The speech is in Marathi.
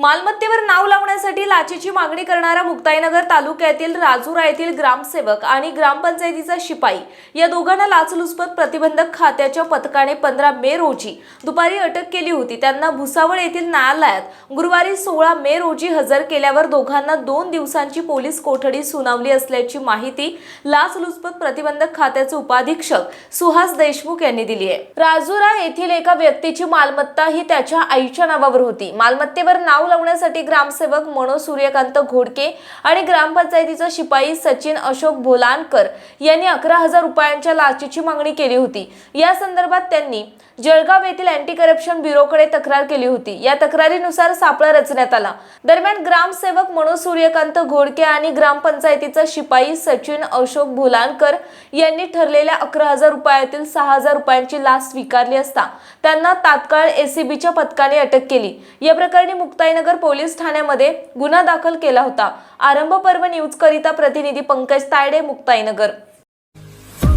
मालमत्तेवर नाव लावण्यासाठी लाचेची मागणी करणारा मुक्ताईनगर तालुक्यातील राजुरा येथील ग्रामसेवक आणि ग्रामपंचायतीचा शिपाई या दोघांना लाचलुचपत प्रतिबंधक खात्याच्या पथकाने पंधरा मे रोजी दुपारी अटक केली होती. त्यांना भुसावळ येथील न्यायालयात गुरुवारी सोळा मे रोजी हजर केल्यावर दोघांना दोन दिवसांची पोलीस कोठडी सुनावली असल्याची माहिती लाचलुचपत प्रतिबंधक खात्याचे उपाधीक्षक सुहास देशमुख यांनी दिली आहे. राजुरा येथील एका व्यक्तीची मालमत्ता ही त्याच्या आईच्या नावावर होती. मालमत्तेवर नाव लावण्यासाठी ग्रामसेवक मनोज सूर्यकांत घोडके आणि ग्रामपंचायतीचा शिपाई सचिन अशोक भोलानकर यांनी अकरा हजार रुपयांच्या लाचेची मागणी केली होती. या संदर्भात त्यांनी जळगाव येथील अँटी करप्शन ब्युरोकडे तक्रार केली होती. या तक्रारीनुसार सापळा रचण्यात आला. दरम्यान ग्रामसेवक मनोज सूर्यकांत घोडके आणि ग्रामपंचायतीचा शिपाई सचिन अशोक भोलानकर यांनी ठरलेल्या अकरा हजार रुपयातील सहा हजार रुपयांची लाच स्वीकारली असता त्यांना तात्काळ एसीबीच्या पथकाने अटक केली. या प्रकरणी मुक्ताईनगर पोलीस ठाण्यामध्ये गुन्हा दाखल केला होता. आरंभ पर्व न्यूज करिता प्रतिनिधी पंकज तायडे मुक्ताईनगर.